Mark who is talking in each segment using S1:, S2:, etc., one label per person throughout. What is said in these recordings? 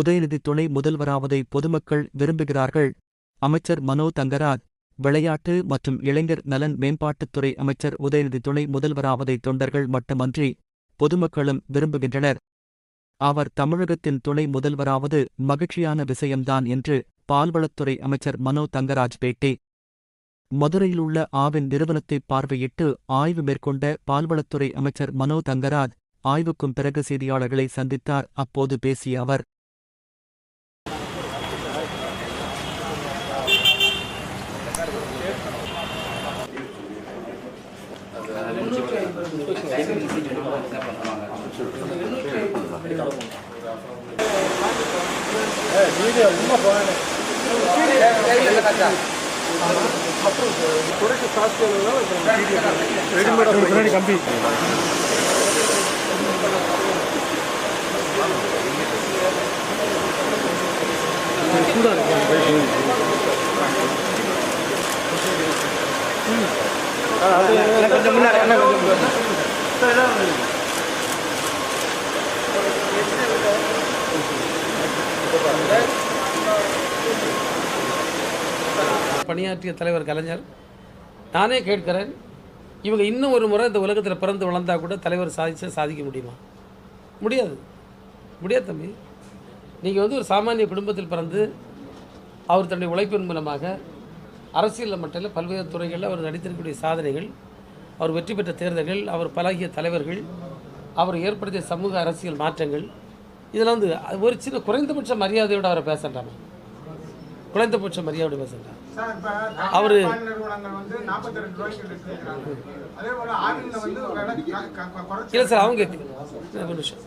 S1: உதயநிதி துணை முதல்வராவதை பொதுமக்கள் விரும்புகிறார்கள். அமைச்சர் மனோ தங்கராஜ் விளையாட்டு மற்றும் இளைஞர் நலன் மேம்பாட்டுத்துறை அமைச்சர் உதயநிதி துணை முதல்வராவதை தொண்டர்கள் மட்டுமன்றி பொதுமக்களும் விரும்புகின்றனர். அவர் தமிழகத்தின் துணை முதல்வராவது மகிழ்ச்சியான விஷயம்தான் என்று பால்வளத்துறை அமைச்சர் மனோ தங்கராஜ் பேட்டி. மதுரையிலுள்ள ஆவின் நிறுவனத்தை பார்வையிட்டு ஆய்வு மேற்கொண்ட பால்வளத்துறை அமைச்சர் மனோ தங்கராஜ் ஆய்வுக்கும் பிறகு செய்தியாளர்களை சந்தித்தார். அப்போது பேசிய அவர்
S2: கம்பி சூடா இருக்கு கொஞ்சம் முன்னாடி கொஞ்சம்
S3: பணியாற்றிய தலைவர் கலைஞர் நானே கேட்கிறேன் இவங்க இன்னும் ஒரு முறை இந்த உலகத்தில் பிறந்து வளர்ந்தா கூட தலைவர் சாதிச்சா சாதிக்க முடியுமா? முடியாது. முடியாது தம்பி. நீங்கள் வந்து ஒரு சாமானிய குடும்பத்தில் பிறந்து அவர் தன்னுடைய உழைப்பின் மூலமாக அரசியலில் மட்டும் இல்லை பல்வேறு துறைகளில் அவர் நடித்திருக்கக்கூடிய சாதனைகள் அவர் வெற்றி பெற்ற தேர்தல்கள் அவர் பழகிய தலைவர்கள் அவர் ஏற்படுத்திய சமூக அரசியல் மாற்றங்கள் இதில் வந்து ஒரு சின்ன குறைந்தபட்ச மரியாதையோடு அவரை பேசண்டாமா குறைந்தபட்ச மரியாதையோடு பேசண்டாம் அவரு-
S4: பால் நிறுவனங்கள் வந்து 42 ரூபாய்க்கு விற்கிறாங்க. அதே போல ஆவின்ல வந்து விலை க- க- க- குறைச்சு
S3: இல்லை சார் அவங்க ஒரு நிமிஷம்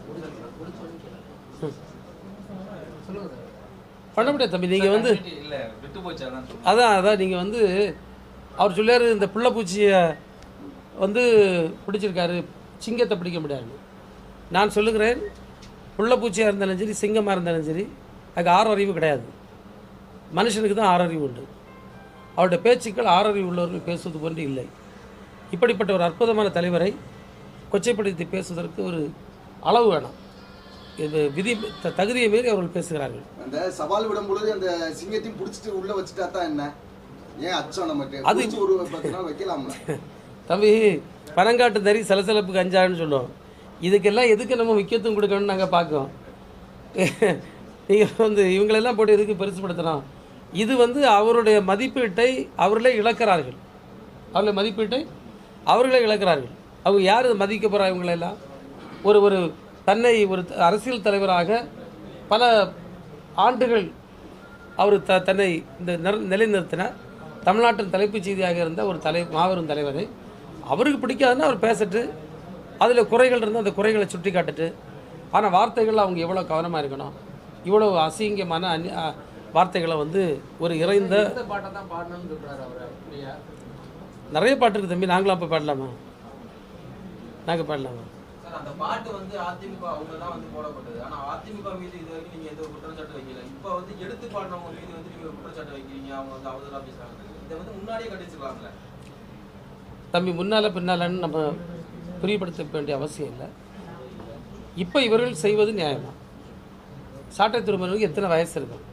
S3: ம். பண்ண முடியாது தம்பி. நீங்கள் வந்து
S5: இல்லை விட்டு போச்சு அதான்
S3: அதான் நீங்கள் வந்து அவர் சொல்லியார் இந்த புள்ளப்பூச்சியை வந்து பிடிச்சிருக்காரு. சிங்கத்தை பிடிக்க முடியாது. நான் சொல்லுகிறேன் புள்ளப்பூச்சியாக இருந்தாலும் சரி சிங்கமாக இருந்தாலும் சரி அதுக்கு ஆறு அறிவு கிடையாது. மனுஷனுக்கு தான் ஆறு அறிவு உண்டு. அவருடைய பேச்சுக்கள் ஆறறிவு உள்ளவர்கள் பேசுவது போன்று இல்லை. இப்படிப்பட்ட ஒரு அற்புதமான தலைவரை கொச்சைப்படுத்தி பேசுவதற்கு ஒரு அளவு வேணும். விதி தகுதியை மீறி அவர்கள் பேசுகிறார்கள்.
S6: அந்த சவால் விடும் பொழுது அந்த சிங்கத்தையும் புடிச்சிட்டு உள்ள வச்சுட்டா தான் என்ன? ஏன் அச்சம் நமக்கு
S3: அது-
S6: ஒரு வைக்கலாம்ல.
S3: தம்பி பனங்காட்டு தறி சலசலப்புக்கு அஞ்சான்னு சொல்லுவோம். இதுக்கெல்லாம் எதுக்கு நம்ம முக்கியத்துவம் கொடுக்கணும்னு நாங்கள் பார்க்கோம் நீங்கள் வந்து இவங்களெல்லாம் போட்டு எதுக்கு பெருசுப்படுத்தணும்? இது வந்து அவருடைய மதிப்பீட்டை அவர்களே இழக்கிறார்கள். அவருடைய மதிப்பீட்டை அவர்களே இழக்கிறார்கள். அவங்க யார் மதிக்க போகிறா இவங்களெல்லாம்? ஒரு ஒரு தன்னை ஒரு அரசியல் தலைவராக பல ஆண்டுகள் அவர் த தன்னை இந்த நிற- நிலைநிறுத்தின தமிழ்நாட்டின் தலைப்புச் செய்தியாக இருந்த ஒரு தலை மாபெரும் தலைவரை. அவருக்கு பிடிக்காதுன்னா அவர் பேசட்டு அதில் குறைகள் இருந்தால் அந்த குறைகளை சுட்டி காட்டுட்டு ஆனால் வார்த்தைகள் அவங்க எவ்வளோ கவனமாக இருக்கணும்? இவ்வளோ அசிங்கமான அந்நி வார்த்தைகளை வந்து ஒரு இறைந்த நிறைய பாட்டு இருக்குது தம்பி நாங்களும் அப்போ பாடலாமா? நாங்கள் பாடலாமா?
S5: சார் அந்த பாட்டு வந்து அதிமுக அவங்க தான் வந்து போடப்பட்டது. ஆனா அதிமுக மீது இது வரைக்கும் நீங்க எந்த குற்றச்சாட்டு வைக்கல. இப்ப வந்து எடுத்து பாடுறவங்க மீது வந்து நீங்க குற்றச்சாட்டு வைக்கிறீங்க அவங்க வந்து அவதூறா பேசுறாங்க இதை வந்து முன்னாடியே கண்டிச்சிருக்கலாம்ல
S3: தம்பி முன்னால பின்னாலன்னு நம்ம பிரியப்படுத்த வேண்டிய அவசியம் இல்லை. இப்போ இவர்கள் செய்வது நியாயமா சாட்டை திருமணத்துக்கு எத்தனை வயசு இருக்கும்?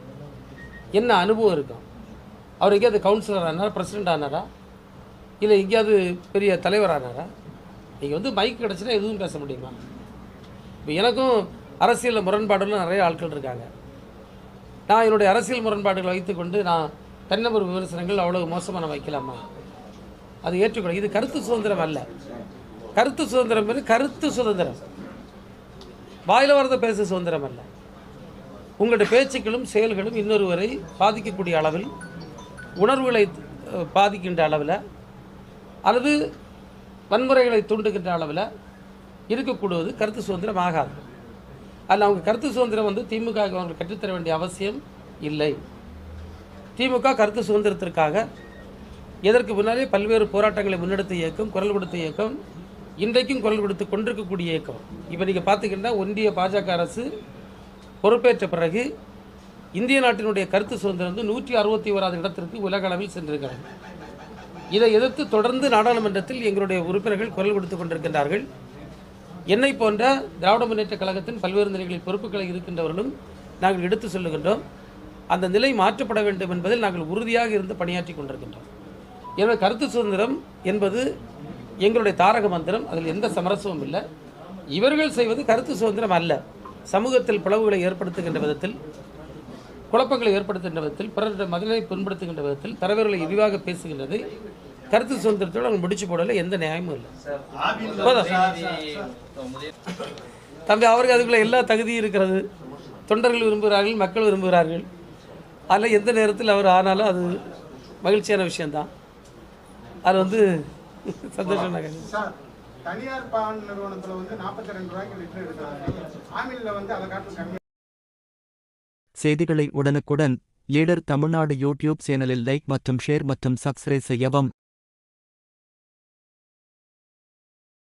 S3: என்ன அனுபவம் இருக்கும்? அவர் எங்கேயாவது கவுன்சிலர் ஆனாரா பிரசிடெண்ட் ஆனாரா? இல்லை எங்கேயாவது பெரிய தலைவர் ஆனாரா? நீங்கள் வந்து மைக் கிடச்சினா எதுவும் பேச முடியுமா? இப்போ எனக்கும் அரசியலில் முரண்பாடுன்னு நிறைய ஆட்கள் இருக்காங்க. நான் என்னுடைய அரசியல் முரண்பாடுகளை வைத்துக்கொண்டு நான் தனிநபர் விமர்சனங்கள் அவ்வளோ மோசமாக நான் வைக்கலாமா? அது ஏற்றுக்கொள்ள இது கருத்து சுதந்திரம் அல்ல. கருத்து சுதந்திரம் பேர் கருத்து சுதந்திரம். வாயில் வரத பேச சுதந்திரம் அல்ல. உங்களுடைய பேச்சுக்களும் செயல்களும் இன்னொருவரை பாதிக்கக்கூடிய அளவில் உணர்வுகளை பாதிக்கின்ற அளவில் அல்லது வன்முறைகளை தூண்டுகின்ற அளவில் இருக்கக்கூடுவது கருத்து சுதந்திரம் ஆகாது. அதில் அவங்க கருத்து சுதந்திரம் வந்து திமுக க்கு அவங்களுக்கு கற்றுத்தர வேண்டிய அவசியம் இல்லை. திமுக கருத்து சுதந்திரத்திற்காக இதற்கு முன்னாலே பல்வேறு போராட்டங்களை முன்னெடுத்த இயக்கம் குரல் கொடுத்த இயக்கம் இன்றைக்கும் குரல் கொடுத்து கொண்டிருக்கக்கூடிய இயக்கம். இப்போ நீங்கள் பார்த்துக்கிட்டா ஒன்றிய பாஜக அரசு பொறுப்பேற்ற பிறகு இந்திய நாட்டினுடைய கருத்து சுதந்திரம் வந்து நூற்றி அறுபத்தி ஓராது இடத்திற்கு உலக அளவில் சென்றிருக்கிறது. இதை எதிர்த்து தொடர்ந்து நாடாளுமன்றத்தில் எங்களுடைய உறுப்பினர்கள் குரல் கொடுத்து கொண்டிருக்கின்றார்கள். என்னை போன்ற திராவிட முன்னேற்ற கழகத்தின் பல்வேறு நிலைகளில் பொறுப்புகளை இருக்கின்றவர்களும் நாங்கள் எடுத்து சொல்லுகின்றோம். அந்த நிலை மாற்றப்பட வேண்டும் என்பதில் நாங்கள் உறுதியாக இருந்து பணியாற்றி கொண்டிருக்கின்றோம். எனவே கருத்து சுதந்திரம் என்பது எங்களுடைய தாரக மந்திரம் அதில் எந்த சமரசமும் இல்லை. இவர்கள் செய்வது கருத்து சுதந்திரம் அல்ல. சமூகத்தில் பிளவுகளை ஏற்படுத்துகின்ற விதத்தில் குழப்பங்களை ஏற்படுத்துகின்ற விதத்தில் பிறருடைய மதங்களை புண்படுத்துகின்ற விதத்தில் தலைவர்களை இழிவாக பேசுகின்றது. கருத்து சுதந்திரத்தோடு அவங்க முடிச்சு போடல எந்த நியாயமும் இல்லை. தம்பி அவருக்கு அதுக்குள்ள எல்லா தகுதியும் இருக்கிறது. தொண்டர்கள் விரும்புகிறார்கள் மக்கள் விரும்புகிறார்கள். அதில் எந்த நேரத்தில் அவர் ஆனாலும் அது மகிழ்ச்சியான விஷயந்தான் அது வந்து சந்தோஷம்
S4: சார் தனியார் பால் நிறுவனத்தில் வந்து நாற்பத்தி ரெண்டு ரூபாய்க்கு லிட்டர் எடுக்கிறாங்க. ஆமில்ல வந்து அதை காட்டு கம்மி
S1: செய்திகளை உடனுக்குடன் லீடர் தமிழ்நாடு யூடியூப் சேனலில் லைக் மற்றும் ஷேர் மற்றும் சப்ஸ்கிரைப் செய்யவும்.